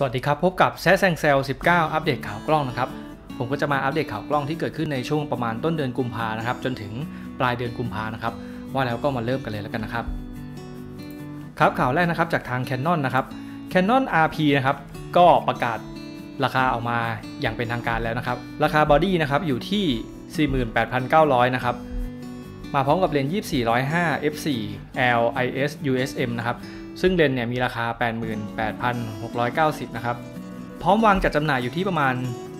สวัสดีครับ พบกับแซแซงเซล19 อัปเดตข่าวกล้องนะครับ ผมก็จะมาอัปเดตข่าวกล้องที่เกิดขึ้นในช่วงประมาณต้นเดือนกุมภานะครับ จนถึงปลายเดือนกุมภานะครับ ว่าแล้วก็มาเริ่มกันเลยแล้วกันนะครับ ครับข่าวแรกนะครับจากทาง Canon นะครับ Canon RP นะครับ ก็ประกาศราคาออกมาอย่างเป็นทางการแล้วนะครับ ราคาบอดี้นะครับอยู่ที่ 48,900 นะครับ มาพร้อมกับเลนส์2405 f4 l is usm นะครับ ซึ่งเลนเนี่ยมีราคา 88,690 นะครับ พร้อมวางจัดจำหน่ายอยู่ที่ประมาณ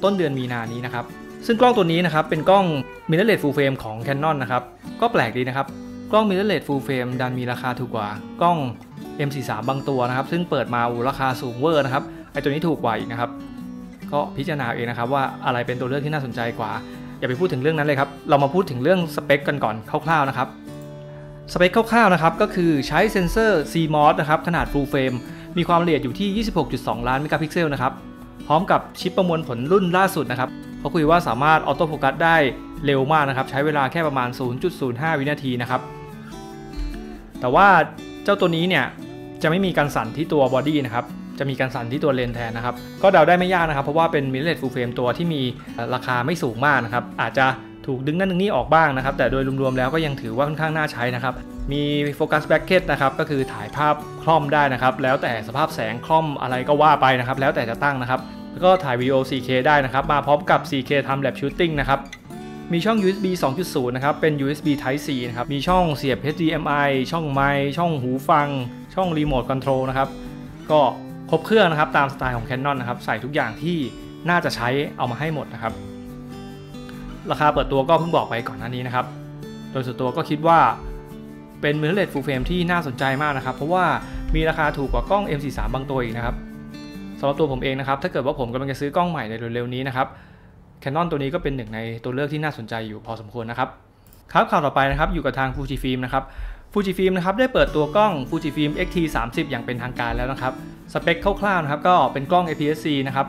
ต้นเดือนมีนานี้นะครับ ซึ่งกล้องตัวนี้นะครับเป็นกล้อง mirrorless full frame ของ Canon นะครับ ก็แปลกดีนะครับ กล้อง mirrorless full frame ดันมีราคาถูกกว่ากล้อง M43 บางตัวนะครับ ซึ่งเปิดมาราคาสูงเวอร์นะครับ ไอตัวนี้ถูกกว่าอีกนะครับ ก็พิจารณาเองนะครับว่าอะไรเป็นตัวเลือกที่น่าสนใจกว่า อย่าไปพูดถึงเรื่องนั้นเลยครับ เรามาพูดถึงเรื่องสเปคกันก่อนคร่าวๆนะครับ สเปคคร่าวๆนะครับก็คือใช้เซ็นเซอร์ CMOS นะครับขนาด full frame มีความละเอียดอยู่ที่ 26.2 ล้านเมกะพิกเซลนะครับพร้อมกับชิปประมวลผลรุ่นล่าสุดนะครับเขาคุยว่าสามารถออโต้โฟกัสได้เร็วมากนะครับ ใช้เวลาแค่ประมาณ 0.05 วินาทีนะครับ แต่ว่าเจ้าตัวนี้เนี่ย จะไม่มีการสั่นที่ตัวบอดี้นะครับ จะมีการสั่นที่ตัวเลนแทนนะครับ ก็เดาได้ไม่ยากนะครับ เพราะว่าเป็น mirrorless full frame ตัวที่มีราคาไม่สูงมากนะครับ อาจจะ ถูกดึงนั่นดึงนี่ออกบ้างนะครับ แต่โดยรวมๆแล้วก็ยังถือว่าค่อนข้างน่าใช้นะครับ มีโฟกัสแบ็กเก็ตนะครับ ก็คือถ่ายภาพคล่อมได้นะครับ แล้วแต่สภาพแสงคล่อมอะไรก็ว่าไปนะครับ แล้วแต่จะตั้งนะครับ แล้วก็ถ่ายวิดีโอ 4K ได้นะครับ มาพร้อมกับ 4K Time Lapse Shooting นะครับมีช่อง USB 2.0 นะครับ เป็น USB Type C นะครับ มีช่องเสียบ HDMI ช่องไมค์ช่องหูฟัง ช่องรีโมทคอนโทรลนะครับ ก็ครบเครื่องนะครับ ตามสไตล์ของ Canon นะครับ ใส่ทุกอย่างที่น่าจะใช้เอามาให้หมดนะครับ ราคาเปิดตัวก็เพิ่งบอกไปก่อนหน้านี้นะครับ โดยส่วนตัวก็คิดว่าเป็น mirrorless full frame ที่น่าสนใจมากนะครับ เพราะว่ามีราคาถูกกว่ากล้อง M43 บางตัวอีกนะครับสำหรับตัวผมเองนะครับ ถ้าเกิดว่าผมกำลังจะซื้อกล้องใหม่ในเร็วๆนี้นะครับ Canon ตัวนี้ก็เป็นหนึ่งในตัวเลือกที่น่าสนใจอยู่พอสมควรนะครับครับข่าวต่อไปนะครับอยู่กับทาง Fujifilm นะครับ Fujifilm นะครับได้เปิดตัวกล้อง Fujifilm X-T30 อย่างเป็นทางการแล้วนะครับสเปคคร่าวๆนะครับก็เป็นกล้อง APS-C นะครับ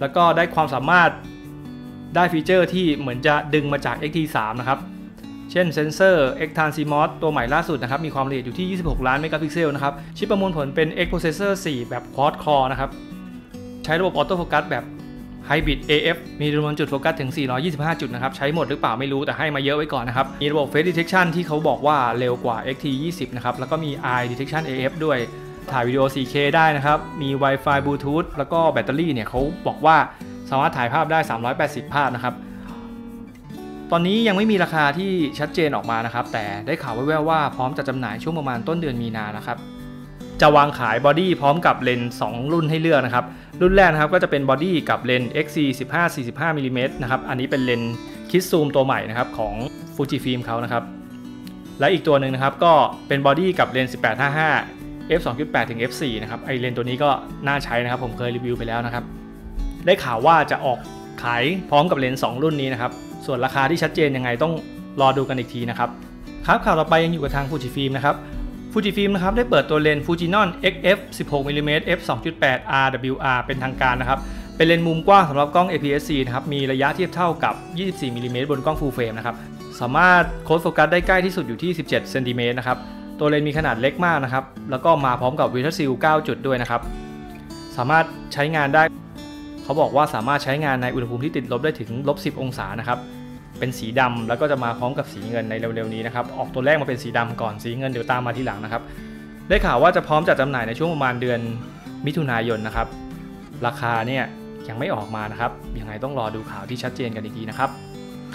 แล้วก็ได้ความสามารถ ได้ฟีเจอร์ที่เหมือนจะดึงมาจาก X-T3 นะครับ เช่นเซนเซอร์ X-Tan CMOS ตัวใหม่ล่าสุดนะครับ มีความละเอียดอยู่ที่ 26 ล้านเมกะพิกเซลนะครับ ชิปประมวลผลเป็น X Processor 4 แบบ Quad Core นะครับ ใช้ระบบออโต้โฟกัสแบบ Hybrid AF มีจำนวนจุดโฟกัสถึง 425 จุดนะครับ ใช้หมดหรือเปล่าไม่รู้แต่ให้มาเยอะไว้ก่อนนะครับ มีระบบ Face Detection ที่เขาบอกว่าเร็วกว่า XT20 นะครับ แล้วก็มี Eye Detection AF ด้วยถ่ายวิดีโอ 4K ได้นะครับ มี Wi-Fi Bluetooth แล้วก็แบตเตอรี่เนี่ยเขาบอกว่า สามารถถ่ายภาพได้ 380 ภาพนะครับ ตอนนี้ยังไม่มีราคาที่ชัดเจนออกมานะครับ แต่ได้ข่าวแว่วๆว่าพร้อมจะจำหน่ายช่วงประมาณต้นเดือนมีนานะครับ จะวางขายบอดี้พร้อมกับเลนส์2รุ่นให้เลือกนะครับ รุ่นแรกนะครับก็จะเป็นบอดี้กับเลนส์ XC 15 45มิลิเมตรนะครับ อันนี้เป็นเลนส์คิดซูมตัวใหม่นะครับของ Fujifilm เขานะครับ และอีกตัวหนึ่งนะครับก็เป็นบอดี้กับเลนส์1855 f 2.8ถึง f 4นะครับไอเลนส์ตัวนี้ก็น่าใช้นะครับ ผมเคยรีวิวไปแล้วนะครับ ได้ข่าวว่าจะออกขายพร้อมกับเลนส์2รุ่นนี้นะครับ ส่วนราคาที่ชัดเจนยังไงต้องรอดูกันอีกทีนะครับ ครับข่าวต่อไปยังอยู่กับทาง Fujifilm นะครับ Fujifilm นะครับได้เปิดตัวเลนส์ Fujinon XF 16 mm f 2.8 RWR เป็นทางการนะครับ เป็นเลนส์มุมกว้างสำหรับกล้อง APS-C นะครับมีระยะเทียบเท่ากับ 24 mm บนกล้อง Full Frame นะครับสามารถโค้ดโฟกัสได้ใกล้ที่สุดอยู่ที่ 17เซนติเมตรนะครับตัวเลนส์มีขนาดเล็กมากนะครับ แล้วก็มาพร้อมกับวิทัซิล9จุดด้วยนะครับ สามารถใช้งานได้ เขาบอกว่าสามารถใช้งานในอุณหภูมิที่ติดลบได้ถึงลบ10 องศานะครับ เป็นสีดำแล้วก็จะมาพร้อมกับสีเงินในเร็วๆนี้นะครับ ออกตัวแรกมาเป็นสีดำก่อนสีเงินเดี๋ยวตามมาทีหลังนะครับ ได้ข่าวว่าจะพร้อมจัดจำหน่ายในช่วงประมาณเดือนมิถุนายนนะครับ ราคาเนี่ยยังไม่ออกมานะครับ ยังไงต้องรอดูข่าวที่ชัดเจนกันอีกทีนะครับ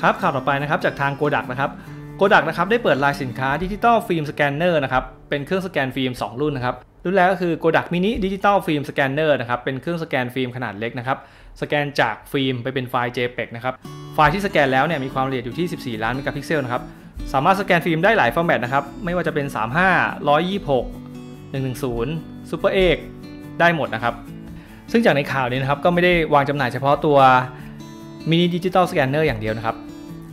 ครับข่าวต่อไปนะครับจากทางโกดักนะครับโกดักนะครับได้เปิดลายสินค้าดิจิตอลฟิล์มสแกนเนอร์นะครับ เป็นเครื่องสแกนฟิล์ม2 รุ่นนะครับ รุ่นแรกก็คือ Kodak Mini Digital Film Scanner นะครับ เป็นเครื่องสแกนฟิล์มขนาดเล็กนะครับ สแกนจากฟิล์มไปเป็นไฟล์ JPEG นะครับ ไฟล์ที่สแกนแล้วเนี่ยมีความละเอียดอยู่ที่ 14 ล้านเมกะพิกเซลนะครับ สามารถสแกนฟิล์มได้หลายฟอร์แมตนะครับ ไม่ว่าจะเป็น 35 126 110 Super 8ได้หมดนะครับ ซึ่งจากในข่าวนี้นะครับ ก็ไม่ได้วางจำหน่ายเฉพาะตัว Mini Digital Scanner อย่างเดียวนะครับ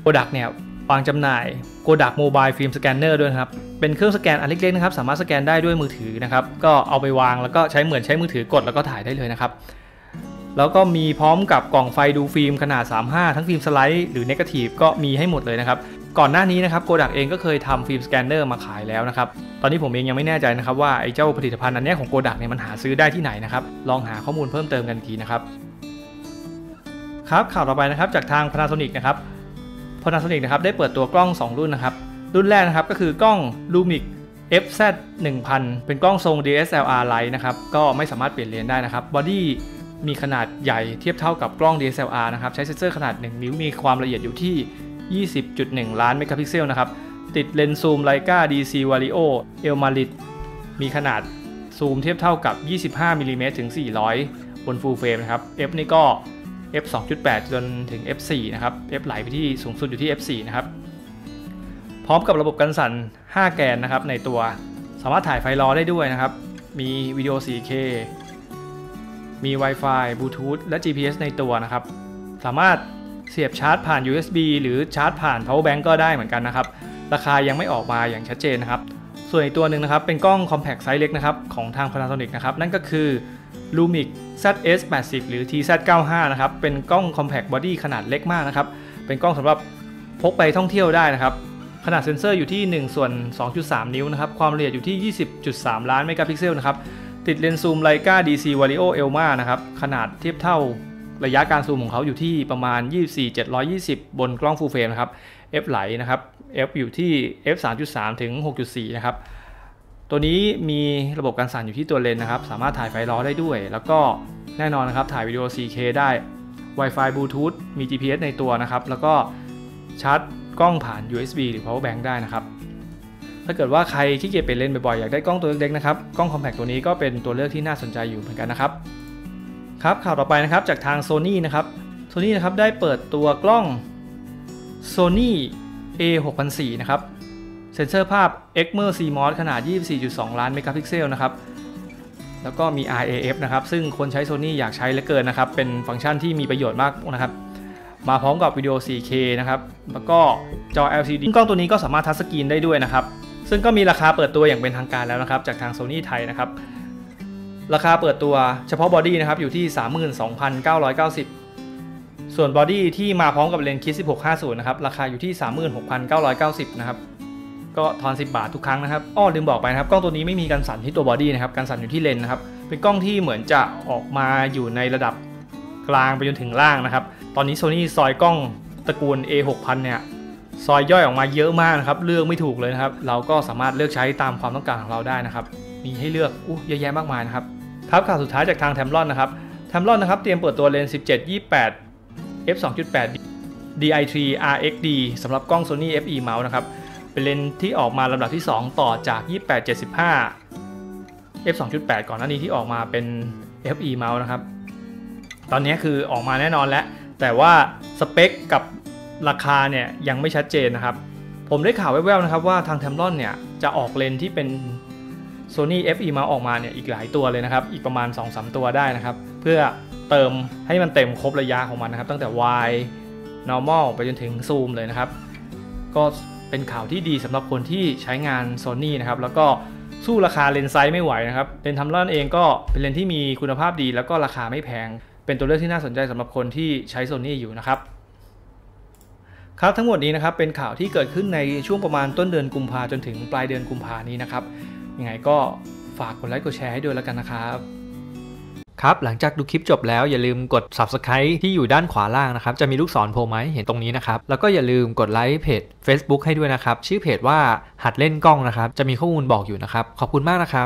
Kodak เนี่ย วางจำหน่าย Kodak Mobile Film Scanner ด้วยครับ เป็นเครื่องสแกนอันเล็กๆนะครับ สามารถสแกนได้ด้วยมือถือนะครับ ก็เอาไปวางแล้วก็ใช้เหมือนใช้มือถือกดแล้วก็ถ่ายได้เลยนะครับ แล้วก็มีพร้อมกับกล่องไฟดูฟิล์มขนาด 35 ทั้งฟิล์มสไลด์หรือเนกาทีฟก็มีให้หมดเลยนะครับ ก่อนหน้านี้นะครับโกดักเองก็เคยทำฟิล์มสแกนเนอร์มาขายแล้วนะครับ ตอนนี้ผมเองยังไม่แน่ใจนะครับว่าไอ้เจ้าผลิตภัณฑ์อันนี้ของโกดักเนี่ยมันหาซื้อได้ที่ไหนนะครับ ลองหาข้อมูลเพิ่มเติมกันทีนะครับ ครับข่าวต่อไปนะครับจากทาง Panasonic นะครับ Panasonic นะครับได้เปิดตัวกล้อง 2 รุ่นนะครับ รุ่นแรกนะครับก็คือกล้อง Lumix FZ 1000 เป็นกล้องทรง DSLR Lite นะครับ ก็ไม่สามารถเปลี่ยนเลนได้นะครับ บอดี้มีขนาดใหญ่เทียบเท่ากับกล้อง DSLR นะครับ ใช้เซนเซอร์ขนาด 1 นิ้ว มีความละเอียดอยู่ที่ 20.1 ล้านเมกะพิกเซลนะครับ ติดเลนส์ซูม Leica DC Vario El Marit มีขนาดซูมเทียบเท่ากับ 25มิลลิเมตรถึง 400 บน Full Frame นะครับ F นี่ก็ F 2.8 จนถึง F 4นะครับ F ไหลไปที่สูงสุดอยู่ที่ F 4นะครับ พร้อมกับระบบกันสั่น 5 แกนนะครับในตัว สามารถถ่ายไฟล์รอได้ด้วยนะครับ มีวิดีโอ 4K มี Wi-Fi Bluetooth และ GPS ในตัวนะครับ สามารถเสียบชาร์จผ่าน USB หรือชาร์จผ่าน power bank ก็ได้เหมือนกันนะครับ ราคายังไม่ออกมาอย่างชัดเจนนะครับ ส่วนอีกตัวหนึ่งนะครับเป็นกล้อง compact ไซส์เล็กนะครับของทาง Panasonic นะครับนั่นก็คือ Lumix ZS80 หรือ TZ95 นะครับ เป็นกล้อง compact body ขนาดเล็กมากนะครับ เป็นกล้องสำหรับพกไปท่องเที่ยวได้นะครับ ขนาดเซ็นเซอร์อยู่ที่ 1 ส่วน 2.3 นิ้วนะครับ ความละเอียดอยู่ที่ 20.3 ล้านเมกะพิกเซลนะครับ ติดเลนส์ซูม Leica DC Vario Elma นะครับ ขนาดเทียบเท่าระยะการซูมของเขาอยู่ที่ประมาณ 24 720 บนกล้อง Full Frame นะครับ f ไหลนะครับ f อยู่ที่ f 3.3 ถึง 6.4 นะครับ ตัวนี้มีระบบการสั่นอยู่ที่ตัวเลนส์นะครับ สามารถถ่ายไฟล์ล้อได้ด้วย แล้วก็แน่นอนนะครับ ถ่ายวิดีโอ 4K ได้ Wi-Fi Bluetooth มี GPS ในตัวนะครับ แล้วก็ชาร์จกล้องผ่าน USB หรือ power bank ได้นะครับ ถ้าเกิดว่าใครขี้เกียจไปเล่นบ่อยๆ อยากได้กล้องตัวเล็กๆนะครับ กล้อง compact ตัวนี้ก็เป็นตัวเลือกที่น่าสนใจอยู่เหมือนกันนะครับ ครับข่าวต่อไปนะครับจากทาง Sony นะครับ Sony นะครับได้เปิดตัวกล้อง Sony A6004 นะครับ เซนเซอร์ภาพ Exmor CMOS ขนาด 24.2 ล้านเมกะพิกเซลนะครับ แล้วก็มี RAF นะครับ ซึ่งคนใช้ Sony อยากใช้เหลือเกินนะครับ เป็นฟังก์ชันที่มีประโยชน์มากนะครับ มาพร้อมกับวิดีโอ 4K นะครับ แล้วก็จอ LCD กล้องตัวนี้ก็สามารถทัชสกรีนได้ด้วยนะครับ ซึ่งก็มีราคาเปิดตัวอย่างเป็นทางการแล้วนะครับ จากทาง Sony ไทยนะครับ ราคาเปิดตัวเฉพาะบอดี้นะครับอยู่ที่ 32,990ส่วนบอดี้ที่มาพร้อมกับเลนส์คิด1650 นะครับ ราคาอยู่ที่ 36,990 นะครับ ก็ทอน 10 บาททุกครั้งนะครับอ้อลืมบอกไปนะครับกล้องตัวนี้ไม่มีการสั่นที่ตัวบอดี้นะครับการสั่นอยู่ที่เลนนะครับเป็นกล้องที่เหมือนจะออกมาอยู่ในระดับกลางไปจนถึงล่างนะครับตอนนี้ Sony ซอยกล้องตระกูล A6000 เนี่ยซอยย่อยออกมาเยอะมากนะครับเลือกไม่ถูกเลยนะครับเราก็สามารถเลือกใช้ตามความต้องการของเราได้นะครับมีให้เลือกอู้เยอะแยะมากมายนะครับครับข่าวสุดท้ายจากทางแทมลอนนะครับแทมลอนนะครับเตรียมเปิดตัวเลนส์17 28 f 2.8 di3 rxd สำหรับกล้อง Sony fe mount นะครับ เป็นเลนส์ที่ออกมาลำดับที่ 2 ต่อจาก 28 75 f 2.8 ก่อนหน้านี้ที่ออกมาเป็น fe mount นะครับ ตอนนี้คือออกมาแน่นอนแล้ว แต่ว่าสเปคกับราคาเนี่ยยังไม่ชัดเจนนะครับ ผมได้ข่าวแว่วๆนะครับว่าทางแทมลอนเนี่ยจะออกเลนส์ที่เป็น Sony FE มาออกมาเนี่ยอีกหลายตัวเลยนะครับ อีกประมาณ 2-3 ตัวได้นะครับ เพื่อเติมให้มันเต็มครบระยะของมันนะครับ ตั้งแต่ wide normal ไปจนถึง zoom เลยนะครับ ก็ เป็นข่าวที่ดีสำหรับคนที่ใช้งาน Sony นะครับแล้วก็สู้ราคาเลนส์ไซส์ไม่ไหวนะครับเลนส์ทำลนเองก็เป็นเลนส์ที่มีคุณภาพดี แล้วก็ราคาไม่แพง เป็นตัวเลือกที่น่าสนใจสำหรับคนที่ใช้ Sony อยู่นะครับครับทั้งหมดนี้นะครับเป็นข่าวที่เกิดขึ้นในช่วงประมาณต้นเดือนกุมภาจนถึงปลายเดือนกุมภานี้นะครับยังไงก็ฝากกดไลค์กดแชร์ให้ด้วยแล้วกันนะครับ ครับ หลังจากดูคลิปจบแล้วอย่าลืมกด subscribe ที่อยู่ด้านขวาล่างนะครับ จะมีลูกศรโผล่ไหมเห็นตรงนี้นะครับ แล้วก็อย่าลืมกดไลค์เพจ Facebook ให้ด้วยนะครับ ชื่อเพจว่าหัดเล่นกล้องนะครับ จะมีข้อมูลบอกอยู่นะครับ ขอบคุณมากนะครับ